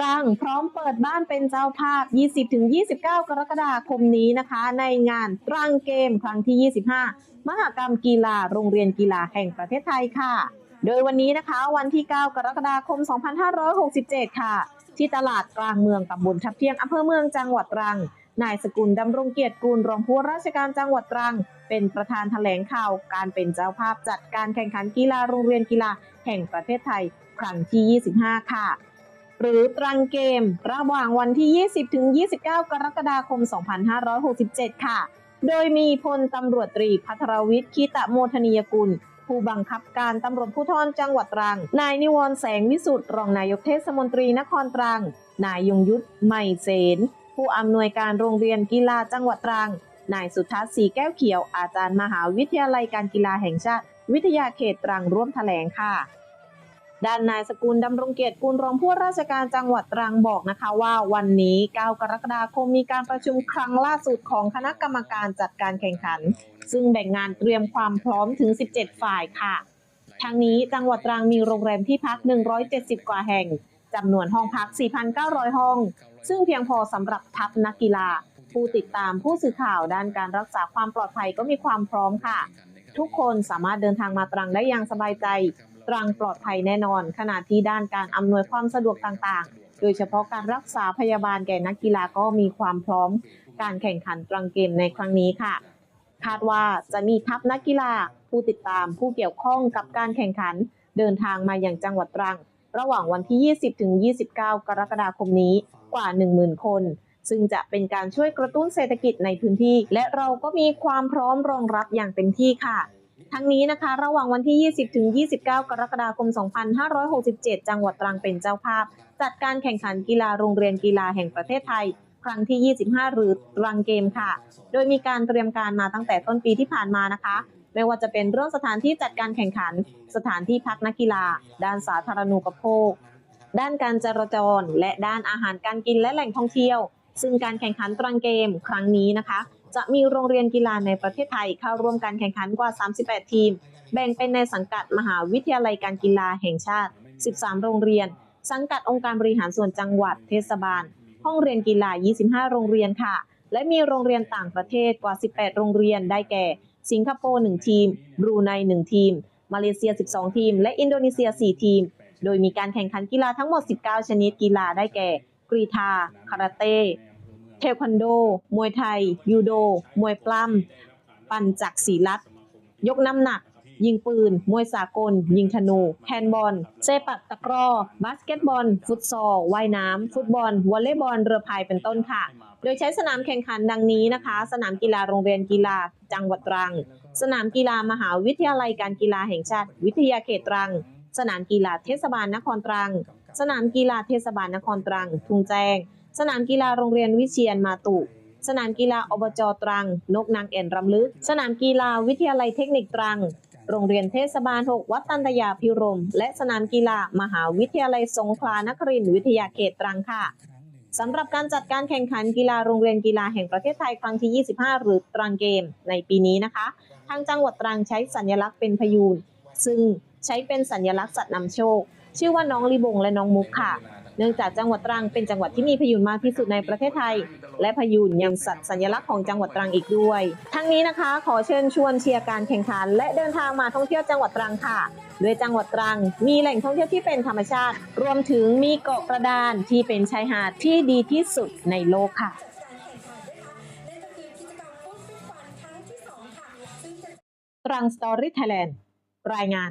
ตรัง พร้อมเปิดบ้านเป็นเจ้าภาพ 20-29 กรกฎาคมนี้นะคะ ในงานตรังเกมครั้งที่ 25 มหกรรมกีฬาโรงเรียนกีฬาแห่งประเทศไทยค่ะ โดยวันนี้นะคะวันที่ 9 กรกฎาคม 2567 ค่ะ ที่ตลาดกลางเมืองตำบลทับเที่ยงอำเภอเมืองจังหวัดตรังนายสกุลดำรงเกียรติกุลรองผู้ว่าราชการจังหวัดตรัง เป็นประธานแถลงข่าวการเป็นเจ้าภาพจัดการแข่งขันกีฬาโรงเรียนกีฬาแห่งประเทศไทย ครั้งที่ 25 ค่ะ หรือตรังเกม ระหว่างวันที่ 20 ถึง 29 กรกฎาคม 2567 ค่ะ โดยมีพลตำรวจตรีพัทรวิทย์คีตะโมทนียกุล ผู้บังคับการตำรวจภูธรจังหวัดตรัง นายนิวรณ์แสงวิสุทธิ์รองนายกเทศมนตรีนครตรัง นายยงยุทธไม่เสน ผู้อำนวยการโรงเรียนกีฬาจังหวัดตรัง นายสุทัศน์สีแก้วเขียวอาจารย์มหาวิทยาลัยการกีฬาแห่งชาติ วิทยาเขตตรังร่วมแถลงค่ะ ด้านนายสกุลดำรงเกียรติกุลรองผู้ราชการจังหวัดตรังบอกนะคะว่าวันนี้ 9 กรกฎาคมมีการประชุมครั้งล่าสุดของคณะกรรมการจัดการแข่งขัน ซึ่งแบ่งงานเตรียมความพร้อมถึง 17 ฝ่ายค่ะ ทั้งนี้จังหวัดตรังมีโรงแรมที่พัก 170 กว่าแห่งจำนวนห้องพัก 4,900 ห้อง ซึ่งเพียงพอสำหรับทัพนักกีฬา ผู้ติดตามผู้สื่อข่าวด้านการรักษาความปลอดภัยก็มีความพร้อมค่ะ ทุกคนสามารถเดินทางมาตรังได้อย่างสบายใจ ตรังปลอดภัยแน่นอน ขณะที่ด้านการอำนวยความสะดวกต่างๆ โดยเฉพาะการรักษาพยาบาลแก่นักกีฬาก็มีความพร้อม การแข่งขันตรังเกมในครั้งนี้ค่ะ คาดว่าจะมีทัพนักกีฬาผู้ติดตามผู้เกี่ยวข้องกับการแข่งขัน เดินทางมาอย่างจังหวัดตรัง ระหว่างวันที่ 20 ถึง 29 กรกฎาคมนี้กว่า 10,000 คน ซึ่งจะเป็นการช่วยกระตุ้นเศรษฐกิจในพื้นที่ และเราก็มีความพร้อมรองรับอย่างเต็มที่ค่ะ ทั้งนี้นะคะ ระหว่างวันที่ 20 ถึง 29 กรกฎาคม 2567 จังหวัดตรังเป็นเจ้าภาพ จัดการแข่งขันกีฬาโรงเรียนกีฬาแห่งประเทศไทย ครั้งที่ 25 หรือตรังเกมค่ะ โดยมีการเตรียมการมาตั้งแต่ต้นปีที่ผ่านมานะคะ ไม่ว่าจะเป็นเรื่องสถานที่จัดการแข่งขัน สถานที่พักนักกีฬา ด้านสาธารณูปโภค ด้านการจราจร และด้านอาหารการกินและแหล่งท่องเที่ยว ซึ่งการแข่งขันตรังเกม ครั้งนี้นะคะ จะมีโรงเรียนกีฬาในประเทศไทยเข้าร่วมการแข่งขันกว่า 38 ทีม แบ่งเป็นในสังกัดมหาวิทยาลัยการกีฬาแห่งชาติ 13 โรงเรียน สังกัดองค์การบริหารส่วนจังหวัดเทศบาล ห้องเรียนกีฬา 25 โรงเรียนค่ะ และมีโรงเรียนต่างประเทศกว่า 18 โรงเรียนได้แก่ สิงคโปร์1ทีม บรูไน1ทีม มาเลเซีย 12 ทีม และอินโดนีเซีย 4 ทีม โดยมีการแข่งขันกีฬาทั้งหมด 19 ชนิดกีฬาได้แก่กรีฑาคาราเต้ เทควันโด มวยไทย ยูโด มวยปล้ำ ปั่นจักรสีลัด ยกน้ำหนัก ยิงปืน มวยสากล ยิงธนู แฮนด์บอล เซปักตะกร้อ บาสเกตบอล ฟุตซอล ว่ายน้ำ ฟุตบอล วอลเลย์บอล เรือพายเป็นต้นค่ะ โดยใช้สนามแข่งขันดังนี้นะคะ สนามกีฬาโรงเรียนกีฬา จังหวัดตรัง สนามกีฬามหาวิทยาลัยการกีฬาแห่งชาติ วิทยาเขตตรัง สนามกีฬาเทศบาลนครตรัง สนามกีฬาเทศบาลนครตรัง ทุ่งแจ้ง สนามกีฬาโรงเรียนวิเชียนมาตุสนามกีฬาอบจตรัง นกนางแอ่นรำลึก สนามกีฬาวิทยาลัยเทคนิคตรัง โรงเรียนเทศบาล 6 วัดตันตยาพิรม และสนามกีฬามหาวิทยาลัยสงขลานครินทร์วิทยาเขตตรังค่ะสำหรับการจัดการแข่งขันกีฬาโรงเรียนกีฬาแห่งประเทศไทยครั้งที่ 25 หรือตรังเกม ในปีนี้นะคะ ทางจังหวัดตรังใช้สัญลักษณ์เป็นพยูนซึ่งใช้เป็นสัญลักษณ์สัตว์นำโชค ชื่อว่าน้องลีบงและน้องมุกค่ะ เนื่องจากจังหวัดตรังเป็นจังหวัดที่มีพายูนมากที่สุดในประเทศไทย และพายูนยังสัตว์สัญลักษณ์ของจังหวัดตรังอีกด้วย ทั้งนี้นะคะ ขอเชิญชวนเชียร์การแข่งขัน และเดินทางมาท่องเที่ยวจังหวัดตรังค่ะโดยจังหวัดตรัง มีแหล่งท่องเที่ยวที่เป็นธรรมชาติ รวมถึงมีเกาะกระดานที่เป็นชายหาดที่ดีที่สุดในโลกค่ะตรังสตอรี่ไทยแลนด์รายงาน